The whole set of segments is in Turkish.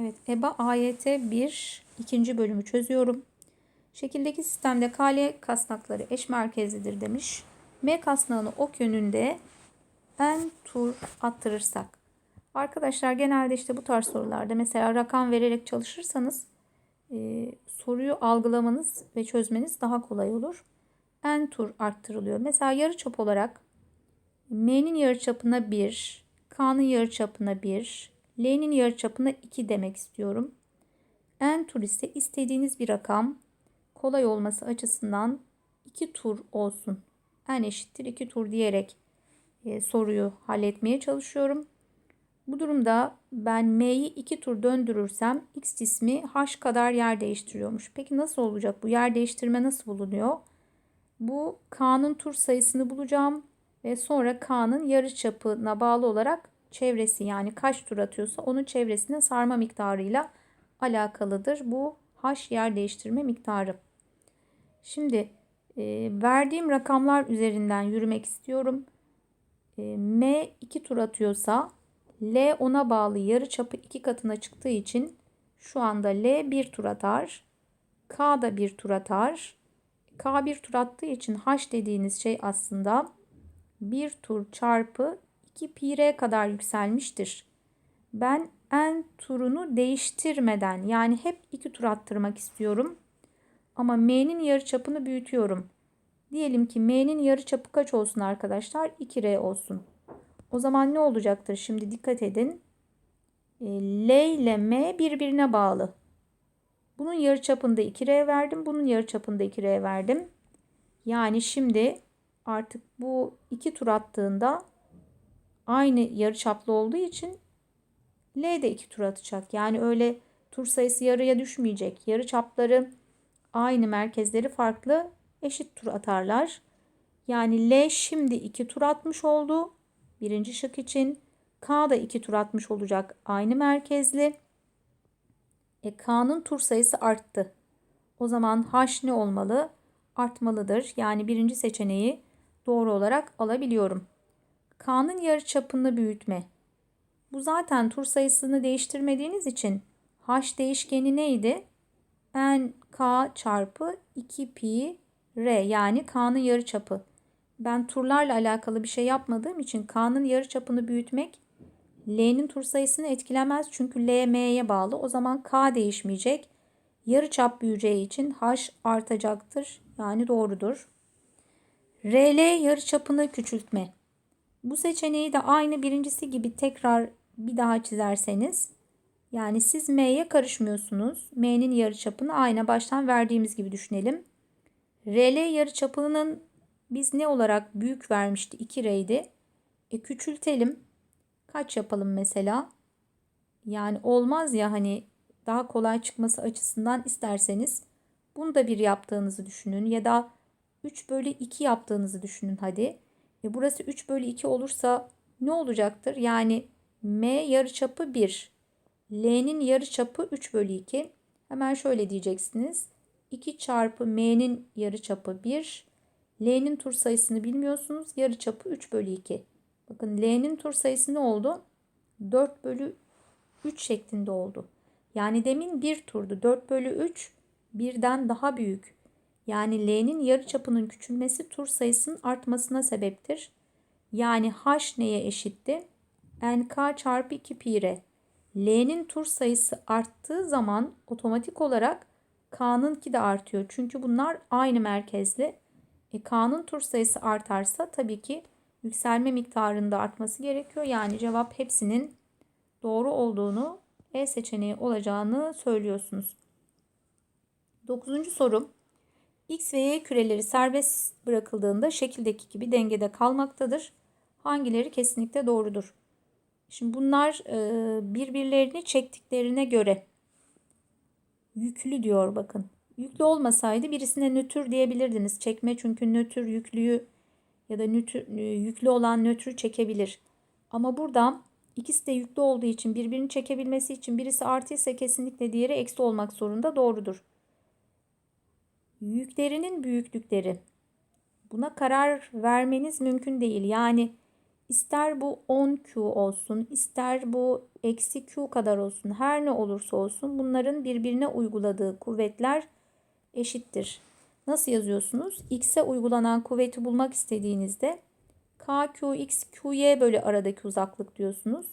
Evet, EBA AYT 1 ikinci bölümü çözüyorum. Şekildeki sistemde KL kasnakları eş merkezlidir demiş. M kasnağını ok yönünde n tur attırırsak. Arkadaşlar genelde işte bu tarz sorularda mesela rakam vererek çalışırsanız e, soruyu algılamanız ve çözmeniz daha kolay olur. N tur arttırılıyor. Mesela yarıçap olarak M'nin yarıçapına 1, K'nın yarıçapına 1, L'nin yarıçapına 2 demek istiyorum. N tur ise istediğiniz bir rakam kolay olması açısından 2 tur olsun. N eşittir 2 tur diyerek e, soruyu halletmeye çalışıyorum. Bu durumda ben M'yi 2 tur döndürürsem X cismi H kadar yer değiştiriyormuş. Peki nasıl olacak bu yer değiştirme nasıl bulunuyor? Bu K'nın tur sayısını bulacağım ve sonra K'nın yarıçapına bağlı olarak çevresi yani kaç tur atıyorsa onun çevresine sarma miktarıyla alakalıdır. Bu H yer değiştirme miktarı. Şimdi e, verdiğim rakamlar üzerinden yürümek istiyorum. E, M 2 tur atıyorsa L ona bağlı yarı çapı 2 katına çıktığı için şu anda L 1 tur atar. K da 1 tur atar. K 1 tur attığı için H dediğiniz şey aslında 1 tur çarpı 2 pi r kadar yükselmiştir. Ben n turunu değiştirmeden yani hep 2 tur attırmak istiyorum. Ama m'nin yarıçapını büyütüyorum. Diyelim ki m'nin yarıçapı kaç olsun arkadaşlar? 2r olsun. O zaman ne olacaktır? Şimdi dikkat edin. E, L ile M birbirine bağlı. Bunun yarıçapında 2R verdim. Bunun yarıçapında 2R verdim. Yani şimdi artık bu iki tur attığında aynı yarıçaplı olduğu için L de iki tur atacak. Yani öyle tur sayısı yarıya düşmeyecek. Yarı çapları aynı merkezleri farklı eşit tur atarlar. Yani L şimdi iki tur atmış oldu. Birinci şık için. K da iki tur atmış olacak aynı merkezli. E, K'nın tur sayısı arttı. O zaman H ne olmalı? Artmalıdır. Yani birinci seçeneği doğru olarak alabiliyorum. K'nın yarıçapını büyütme. Bu zaten tur sayısını değiştirmediğiniz için H değişkeni neydi? N K çarpı 2 pi R yani K'nın yarıçapı. Ben turlarla alakalı bir şey yapmadığım için K'nın yarıçapını büyütmek L'nin tur sayısını etkilemez çünkü L M'ye bağlı. O zaman K değişmeyecek. Yarıçap büyüyeceği için H artacaktır. Yani doğrudur. RL yarıçapını küçültme. Bu seçeneği de aynı birincisi gibi tekrar bir daha çizerseniz yani siz M'ye karışmıyorsunuz. M'nin yarıçapını aynı baştan verdiğimiz gibi düşünelim. RL yarıçapının biz ne olarak büyük vermişti? 2R'ydi. E küçültelim. Kaç yapalım mesela? Yani olmaz ya hani daha kolay çıkması açısından isterseniz bunu da bir yaptığınızı düşünün ya da 3 bölü 2 yaptığınızı düşünün hadi. E burası 3 bölü 2 olursa ne olacaktır? Yani M yarıçapı 1. L'nin yarıçapı 3 bölü 2. Hemen şöyle diyeceksiniz. 2 çarpı M'nin yarıçapı 1. L'nin tur sayısını bilmiyorsunuz. Yarıçapı 3 bölü 2. Bakın L'nin tur sayısı ne oldu? 4 bölü 3 şeklinde oldu. Yani demin 1 turdu. 4 bölü 3 birden daha büyük. Yani L'nin yarıçapının küçülmesi tur sayısının artmasına sebeptir. Yani H neye eşitti? NK çarpı 2 pi. L'nin tur sayısı arttığı zaman otomatik olarak K'nınki de artıyor. Çünkü bunlar aynı merkezli. E, K'nın tur sayısı artarsa tabii ki yükselme miktarında artması gerekiyor. Yani cevap hepsinin doğru olduğunu E seçeneği olacağını söylüyorsunuz. Dokuzuncu soru. X ve Y küreleri serbest bırakıldığında şekildeki gibi dengede kalmaktadır. Hangileri kesinlikle doğrudur? Şimdi bunlar birbirlerini çektiklerine göre yüklü diyor bakın. Yüklü olmasaydı birisine nötr diyebilirdiniz. Çekme çünkü nötr yüklüyü ya da nötr, yüklü olan nötrü çekebilir. Ama burada ikisi de yüklü olduğu için birbirini çekebilmesi için birisi artı ise kesinlikle diğeri eksi olmak zorunda doğrudur. Yüklerinin büyüklükleri. Buna karar vermeniz mümkün değil. Yani İster bu 10Q olsun, ister bu eksi Q kadar olsun, her ne olursa olsun bunların birbirine uyguladığı kuvvetler eşittir. Nasıl yazıyorsunuz? X'e uygulanan kuvveti bulmak istediğinizde KQX QY bölü aradaki uzaklık diyorsunuz.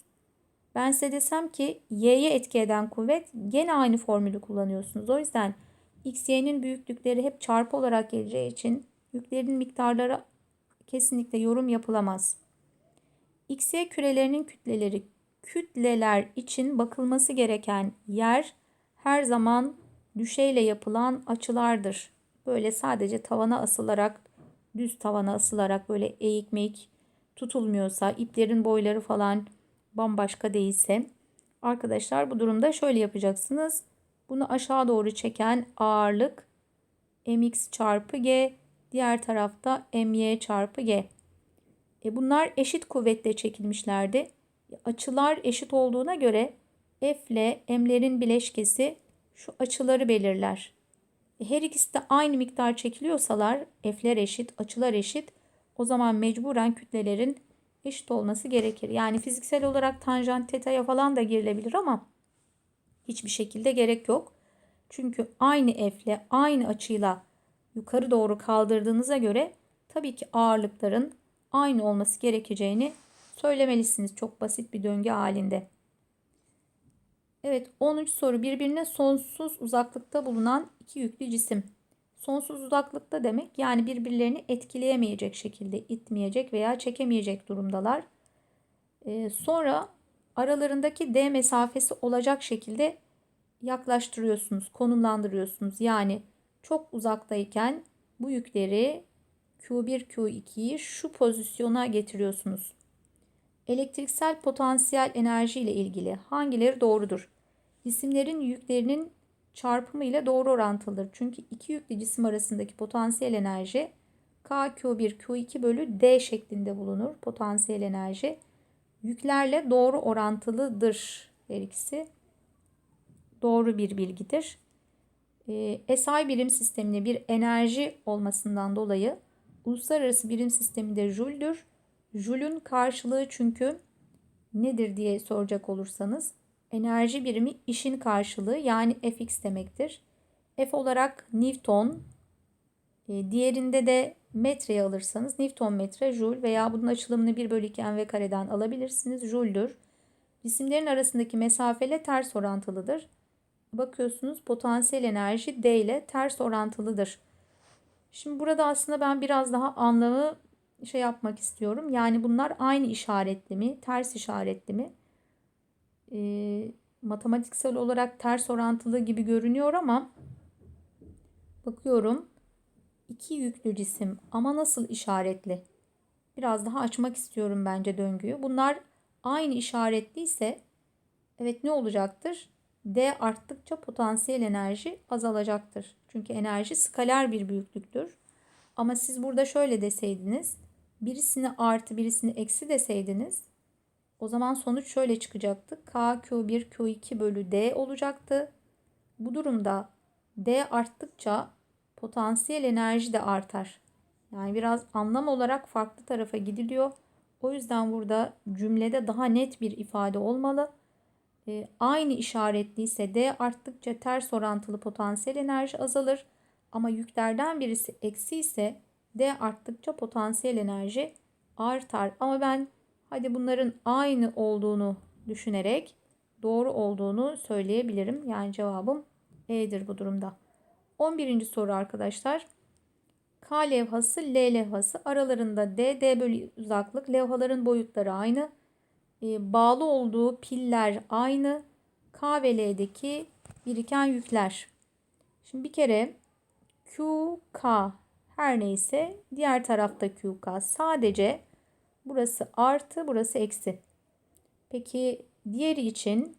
Ben size desem ki Y'ye etki eden kuvvet gene aynı formülü kullanıyorsunuz. O yüzden X, Y'nin büyüklükleri hep çarpı olarak geleceği için yüklerin miktarları kesinlikle yorum yapılamaz. X, Y kürelerinin kütleleri kütleler için bakılması gereken yer her zaman düşeyle yapılan açılardır. Böyle sadece tavana asılarak düz tavana asılarak böyle eğik meyik tutulmuyorsa iplerin boyları falan bambaşka değilse arkadaşlar bu durumda şöyle yapacaksınız. Bunu aşağı doğru çeken ağırlık mx çarpı g diğer tarafta my çarpı g. E bunlar eşit kuvvetle çekilmişlerdi. Açılar eşit olduğuna göre F ile M'lerin bileşkesi şu açıları belirler. E her ikisi de aynı miktar çekiliyorsalar F'ler eşit, açılar eşit. O zaman mecburen kütlelerin eşit olması gerekir. Yani fiziksel olarak tanjant teta'ya falan da girilebilir ama hiçbir şekilde gerek yok. Çünkü aynı F ile aynı açıyla yukarı doğru kaldırdığınıza göre tabii ki ağırlıkların aynı olması gerekeceğini söylemelisiniz. Çok basit bir döngü halinde. Evet 13 soru birbirine sonsuz uzaklıkta bulunan iki yüklü cisim. Sonsuz uzaklıkta demek yani birbirlerini etkileyemeyecek şekilde itmeyecek veya çekemeyecek durumdalar. Ee, sonra aralarındaki D mesafesi olacak şekilde yaklaştırıyorsunuz, konumlandırıyorsunuz. Yani çok uzaktayken bu yükleri Q1, Q2'yi şu pozisyona getiriyorsunuz. Elektriksel potansiyel enerji ile ilgili hangileri doğrudur? Cisimlerin yüklerinin çarpımı ile doğru orantılıdır. Çünkü iki yüklü cisim arasındaki potansiyel enerji KQ1 Q2 bölü D şeklinde bulunur. Potansiyel enerji yüklerle doğru orantılıdır. Her ikisi doğru bir bilgidir. E, SI birim sistemine bir enerji olmasından dolayı uluslararası birim sistemi de Joule'dür. Joule'ün karşılığı çünkü nedir diye soracak olursanız enerji birimi işin karşılığı yani Fx demektir. F olarak Newton, e, diğerinde de metreye alırsanız Newton metre Joule veya bunun açılımını 1 bölü 2 mv kareden alabilirsiniz. Joule'dur. Cisimlerin arasındaki mesafeyle ters orantılıdır. Bakıyorsunuz potansiyel enerji D ile ters orantılıdır. Şimdi burada aslında ben biraz daha anlamı şey yapmak istiyorum. Yani bunlar aynı işaretli mi, ters işaretli mi? e, matematiksel olarak ters orantılı gibi görünüyor ama bakıyorum iki yüklü cisim ama nasıl işaretli? Biraz daha açmak istiyorum bence döngüyü. Bunlar aynı işaretliyse evet ne olacaktır? D arttıkça potansiyel enerji azalacaktır. Çünkü enerji skaler bir büyüklüktür. Ama siz burada şöyle deseydiniz, birisini artı birisini eksi deseydiniz o zaman sonuç şöyle çıkacaktı. K Q1 Q2 bölü D olacaktı. Bu durumda D arttıkça potansiyel enerji de artar. Yani biraz anlam olarak farklı tarafa gidiliyor. O yüzden burada cümlede daha net bir ifade olmalı. E, aynı işaretliyse D arttıkça ters orantılı potansiyel enerji azalır. Ama yüklerden birisi eksi ise D arttıkça potansiyel enerji artar. Ama ben Hadi bunların aynı olduğunu düşünerek doğru olduğunu söyleyebilirim. Yani cevabım E'dir bu durumda. 11. soru arkadaşlar. K levhası, L levhası aralarında D, D bölü uzaklık, levhaların boyutları aynı. E, bağlı olduğu piller aynı. K ve L'deki biriken yükler. Şimdi bir kere Q, K her neyse diğer tarafta Q, K sadece Burası artı, burası eksi. Peki diğeri için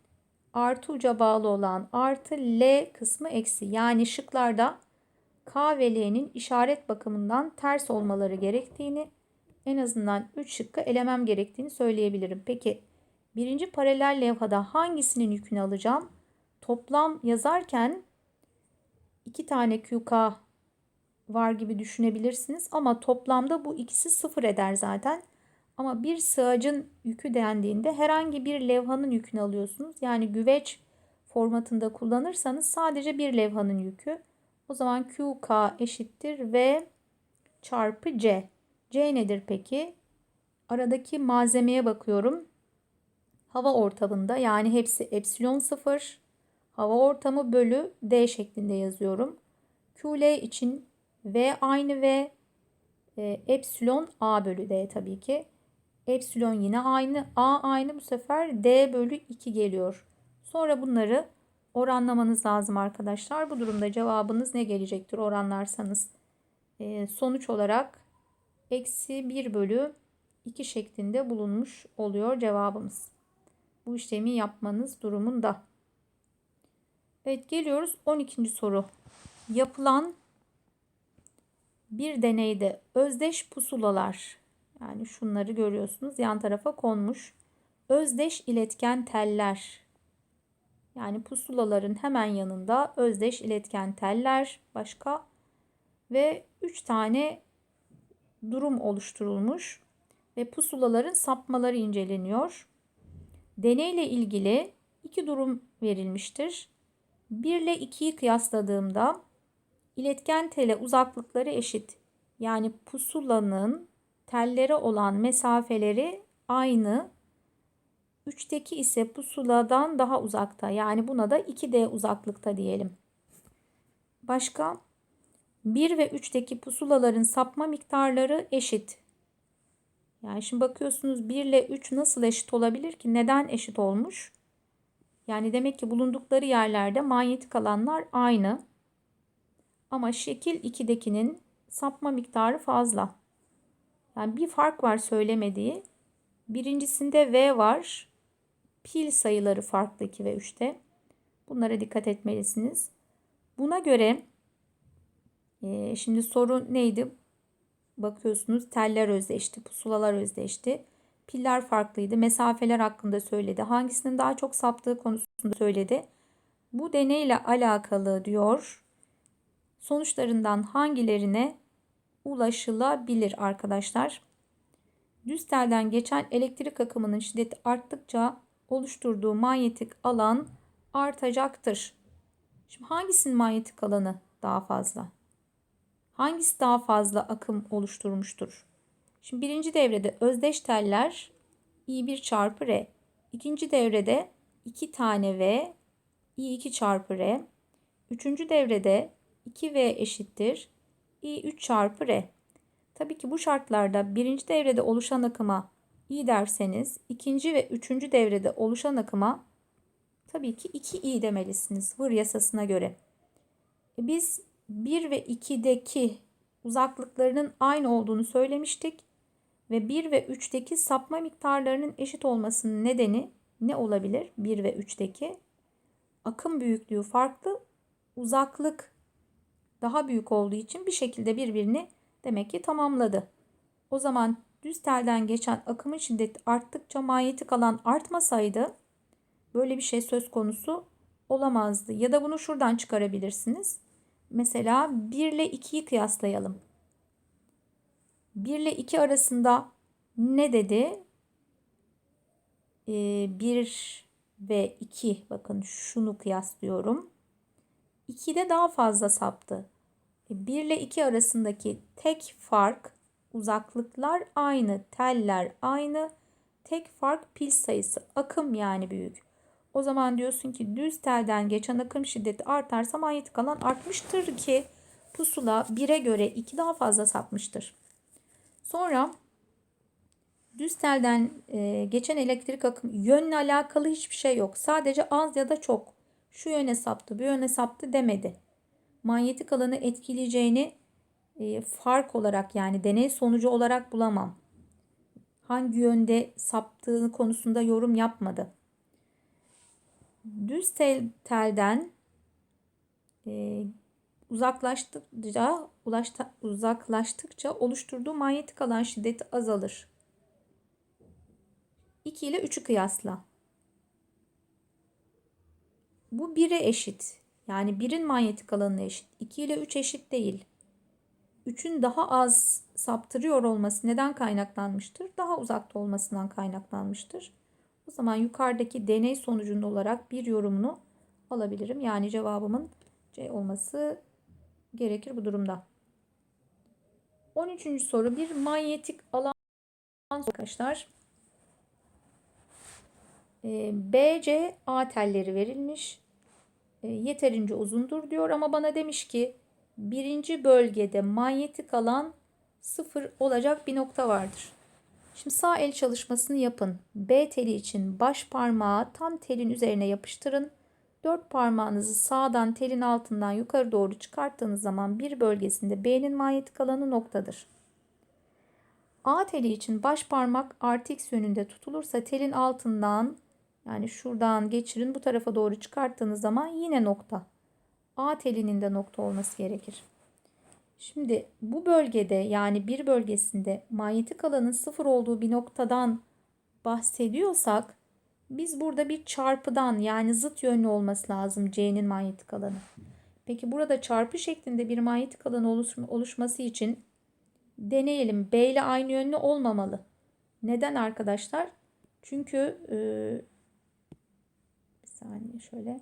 artı uca bağlı olan artı L kısmı eksi. Yani şıklarda K ve L'nin işaret bakımından ters olmaları gerektiğini en azından 3 şıkkı elemem gerektiğini söyleyebilirim. Peki birinci paralel levhada hangisinin yükünü alacağım? Toplam yazarken iki tane QK var gibi düşünebilirsiniz ama toplamda bu ikisi sıfır eder zaten. Ama bir sığacın yükü dendiğinde herhangi bir levhanın yükünü alıyorsunuz. Yani güveç formatında kullanırsanız sadece bir levhanın yükü. O zaman QK eşittir V çarpı C. C nedir peki? Aradaki malzemeye bakıyorum. Hava ortamında yani hepsi epsilon 0. Hava ortamı bölü D şeklinde yazıyorum. QL için V aynı V. E, epsilon A bölü D tabii ki. Epsilon yine aynı. A aynı bu sefer D bölü 2 geliyor. Sonra bunları oranlamanız lazım arkadaşlar. Bu durumda cevabınız ne gelecektir oranlarsanız? E, sonuç olarak eksi 1 bölü 2 şeklinde bulunmuş oluyor cevabımız. Bu işlemi yapmanız durumunda. Evet geliyoruz 12. soru. Yapılan bir deneyde özdeş pusulalar yani şunları görüyorsunuz yan tarafa konmuş. Özdeş iletken teller yani pusulaların hemen yanında özdeş iletken teller başka ve 3 tane durum oluşturulmuş ve pusulaların sapmaları inceleniyor. Deneyle ilgili iki durum verilmiştir. 1 ile 2'yi kıyasladığımda iletken tele uzaklıkları eşit. Yani pusulanın tellere olan mesafeleri aynı. 3'teki ise pusuladan daha uzakta. Yani buna da 2D uzaklıkta diyelim. Başka 1 ve 3'teki pusulaların sapma miktarları eşit. Yani şimdi bakıyorsunuz 1 ile 3 nasıl eşit olabilir ki? Neden eşit olmuş? Yani demek ki bulundukları yerlerde manyetik alanlar aynı. Ama şekil 2'dekinin sapma miktarı fazla. Yani bir fark var söylemediği. Birincisinde V var. Pil sayıları farklı 2 ve 3'te. Bunlara dikkat etmelisiniz. Buna göre e, şimdi soru neydi? Bakıyorsunuz teller özdeşti, pusulalar özdeşti. Piller farklıydı. Mesafeler hakkında söyledi. Hangisinin daha çok saptığı konusunda söyledi. Bu deneyle alakalı diyor. Sonuçlarından hangilerine ulaşılabilir arkadaşlar? Düz telden geçen elektrik akımının şiddeti arttıkça oluşturduğu manyetik alan artacaktır. Şimdi hangisinin manyetik alanı daha fazla? Hangisi daha fazla akım oluşturmuştur? Şimdi birinci devrede özdeş teller I1 çarpı R. İkinci devrede 2 tane V I2 çarpı R. Üçüncü devrede 2V eşittir I3 çarpı R. Tabii ki bu şartlarda birinci devrede oluşan akıma I derseniz ikinci ve üçüncü devrede oluşan akıma tabii ki 2I demelisiniz Vır yasasına göre. E biz 1 ve 2'deki uzaklıklarının aynı olduğunu söylemiştik ve 1 ve 3'teki sapma miktarlarının eşit olmasının nedeni ne olabilir? 1 ve 3'teki akım büyüklüğü farklı, uzaklık daha büyük olduğu için bir şekilde birbirini demek ki tamamladı. O zaman düz telden geçen akımın şiddeti arttıkça manyetik alan artmasaydı böyle bir şey söz konusu olamazdı. Ya da bunu şuradan çıkarabilirsiniz. Mesela 1 ile 2'yi kıyaslayalım. 1 ile 2 arasında ne dedi? Ee, 1 ve 2 bakın şunu kıyaslıyorum. 2'de daha fazla saptı. 1 e, ile 2 arasındaki tek fark uzaklıklar aynı, teller aynı. Tek fark pil sayısı, akım yani büyük. O zaman diyorsun ki düz telden geçen akım şiddeti artarsa manyetik alan artmıştır ki pusula 1'e göre 2 daha fazla sapmıştır. Sonra düz telden e, geçen elektrik akım yönle alakalı hiçbir şey yok. Sadece az ya da çok. Şu yöne saptı, bu yöne saptı demedi. Manyetik alanı etkileyeceğini e, fark olarak yani deney sonucu olarak bulamam. Hangi yönde saptığı konusunda yorum yapmadı. Düz tel, telden e, uzaklaştıkça ulaşta, uzaklaştıkça oluşturduğu manyetik alan şiddeti azalır. 2 ile 3'ü kıyasla. Bu 1'e eşit. Yani 1'in manyetik alanına eşit. 2 ile 3 eşit değil. 3'ün daha az saptırıyor olması neden kaynaklanmıştır? Daha uzakta olmasından kaynaklanmıştır. O zaman yukarıdaki deney sonucunda olarak bir yorumunu alabilirim. Yani cevabımın C olması gerekir bu durumda. 13. soru bir manyetik alan arkadaşlar. Ee, BC A telleri verilmiş. Ee, yeterince uzundur diyor ama bana demiş ki birinci bölgede manyetik alan sıfır olacak bir nokta vardır. Şimdi sağ el çalışmasını yapın. B teli için baş parmağı tam telin üzerine yapıştırın. Dört parmağınızı sağdan telin altından yukarı doğru çıkarttığınız zaman bir bölgesinde B'nin manyetik alanı noktadır. A teli için baş parmak artı x yönünde tutulursa telin altından yani şuradan geçirin bu tarafa doğru çıkarttığınız zaman yine nokta. A telinin de nokta olması gerekir. Şimdi bu bölgede yani bir bölgesinde manyetik alanın sıfır olduğu bir noktadan bahsediyorsak biz burada bir çarpıdan yani zıt yönlü olması lazım C'nin manyetik alanı. Peki burada çarpı şeklinde bir manyetik alan oluşması için deneyelim. B ile aynı yönlü olmamalı. Neden arkadaşlar? Çünkü e, saniye şöyle.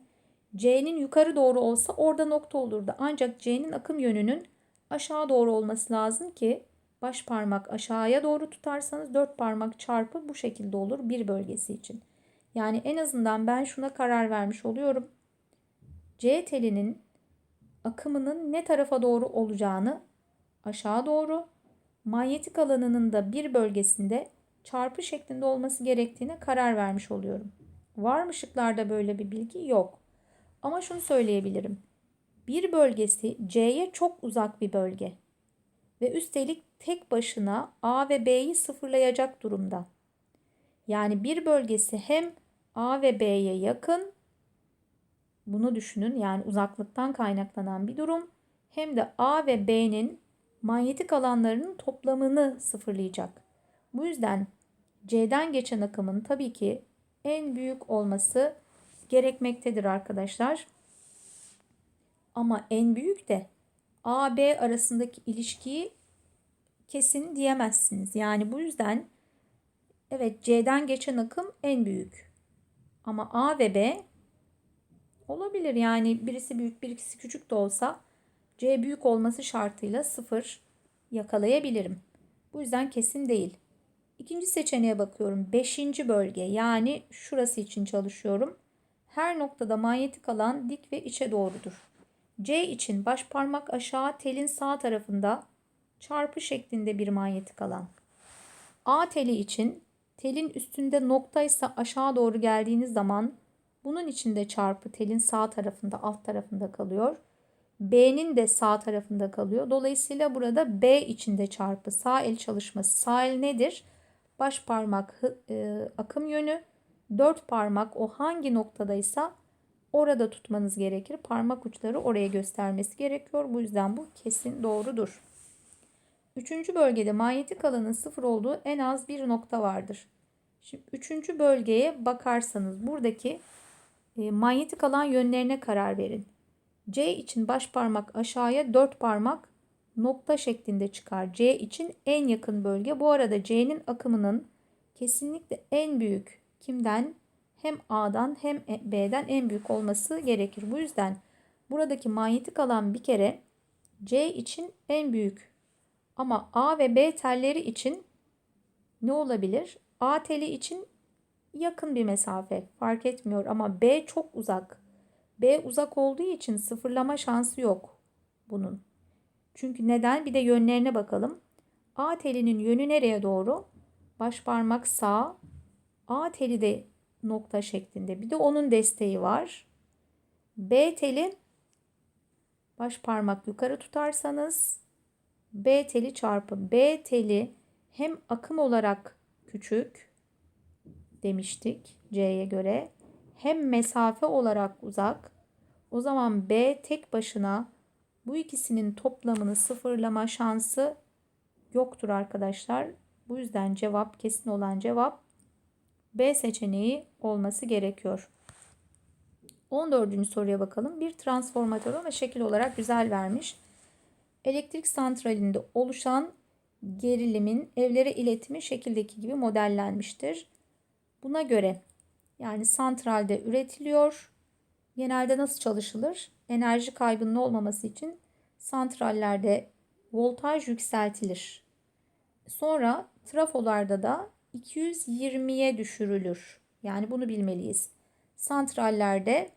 C'nin yukarı doğru olsa orada nokta olurdu. Ancak C'nin akım yönünün aşağı doğru olması lazım ki baş parmak aşağıya doğru tutarsanız dört parmak çarpı bu şekilde olur bir bölgesi için. Yani en azından ben şuna karar vermiş oluyorum. C telinin akımının ne tarafa doğru olacağını aşağı doğru manyetik alanının da bir bölgesinde çarpı şeklinde olması gerektiğine karar vermiş oluyorum. Var mı şıklarda böyle bir bilgi? Yok. Ama şunu söyleyebilirim. Bir bölgesi C'ye çok uzak bir bölge ve üstelik tek başına A ve B'yi sıfırlayacak durumda. Yani bir bölgesi hem A ve B'ye yakın bunu düşünün yani uzaklıktan kaynaklanan bir durum hem de A ve B'nin manyetik alanlarının toplamını sıfırlayacak. Bu yüzden C'den geçen akımın tabii ki en büyük olması gerekmektedir arkadaşlar. Ama en büyük de A-B arasındaki ilişkiyi kesin diyemezsiniz. Yani bu yüzden evet C'den geçen akım en büyük. Ama A ve B olabilir. Yani birisi büyük birisi küçük de olsa C büyük olması şartıyla sıfır yakalayabilirim. Bu yüzden kesin değil. İkinci seçeneğe bakıyorum. Beşinci bölge yani şurası için çalışıyorum. Her noktada manyetik alan dik ve içe doğrudur. C için baş parmak aşağı telin sağ tarafında çarpı şeklinde bir manyetik alan. A teli için telin üstünde noktaysa aşağı doğru geldiğiniz zaman bunun içinde çarpı telin sağ tarafında alt tarafında kalıyor. B'nin de sağ tarafında kalıyor. Dolayısıyla burada B içinde çarpı sağ el çalışması. Sağ el nedir? Baş parmak e, akım yönü. Dört parmak o hangi noktadaysa orada tutmanız gerekir. Parmak uçları oraya göstermesi gerekiyor. Bu yüzden bu kesin doğrudur. Üçüncü bölgede manyetik alanın sıfır olduğu en az bir nokta vardır. Şimdi üçüncü bölgeye bakarsanız buradaki e, manyetik alan yönlerine karar verin. C için baş parmak aşağıya 4 parmak nokta şeklinde çıkar. C için en yakın bölge. Bu arada C'nin akımının kesinlikle en büyük kimden? Hem A'dan hem e, B'den en büyük olması gerekir. Bu yüzden buradaki manyetik alan bir kere C için en büyük. Ama A ve B telleri için ne olabilir? A teli için yakın bir mesafe fark etmiyor ama B çok uzak. B uzak olduğu için sıfırlama şansı yok bunun. Çünkü neden? Bir de yönlerine bakalım. A telinin yönü nereye doğru? Baş parmak sağ. A teli de nokta şeklinde. Bir de onun desteği var. B teli baş parmak yukarı tutarsanız B teli çarpı B teli hem akım olarak küçük demiştik C'ye göre hem mesafe olarak uzak. O zaman B tek başına bu ikisinin toplamını sıfırlama şansı yoktur arkadaşlar. Bu yüzden cevap kesin olan cevap B seçeneği olması gerekiyor. 14. soruya bakalım. Bir transformatör ama şekil olarak güzel vermiş. Elektrik santralinde oluşan gerilimin evlere iletimi şekildeki gibi modellenmiştir. Buna göre yani santralde üretiliyor. Genelde nasıl çalışılır? Enerji kaybının olmaması için santrallerde voltaj yükseltilir. Sonra trafolarda da 220'ye düşürülür. Yani bunu bilmeliyiz. Santrallerde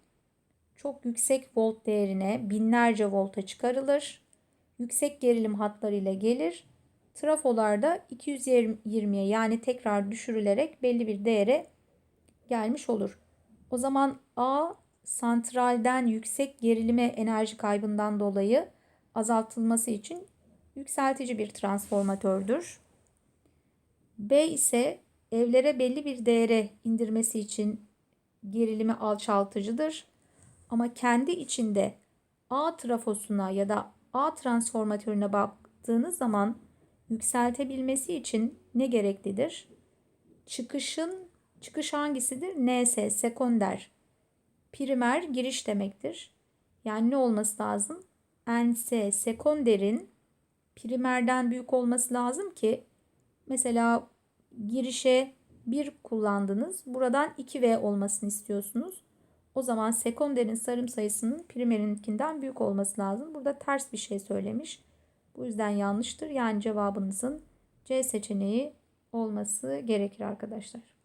çok yüksek volt değerine binlerce volta çıkarılır. Yüksek gerilim hatlarıyla gelir. Trafolarda 220'ye yani tekrar düşürülerek belli bir değere gelmiş olur. O zaman A santralden yüksek gerilime enerji kaybından dolayı azaltılması için yükseltici bir transformatördür. B ise evlere belli bir değere indirmesi için gerilimi alçaltıcıdır. Ama kendi içinde A trafosuna ya da A transformatörüne baktığınız zaman yükseltebilmesi için ne gereklidir? Çıkışın çıkış hangisidir? NS sekonder. Primer giriş demektir. Yani ne olması lazım? NS sekonderin primerden büyük olması lazım ki mesela girişe 1 kullandınız. Buradan 2V olmasını istiyorsunuz. O zaman sekonderin sarım sayısının primerinkinden büyük olması lazım. Burada ters bir şey söylemiş. Bu yüzden yanlıştır. Yani cevabınızın C seçeneği olması gerekir arkadaşlar.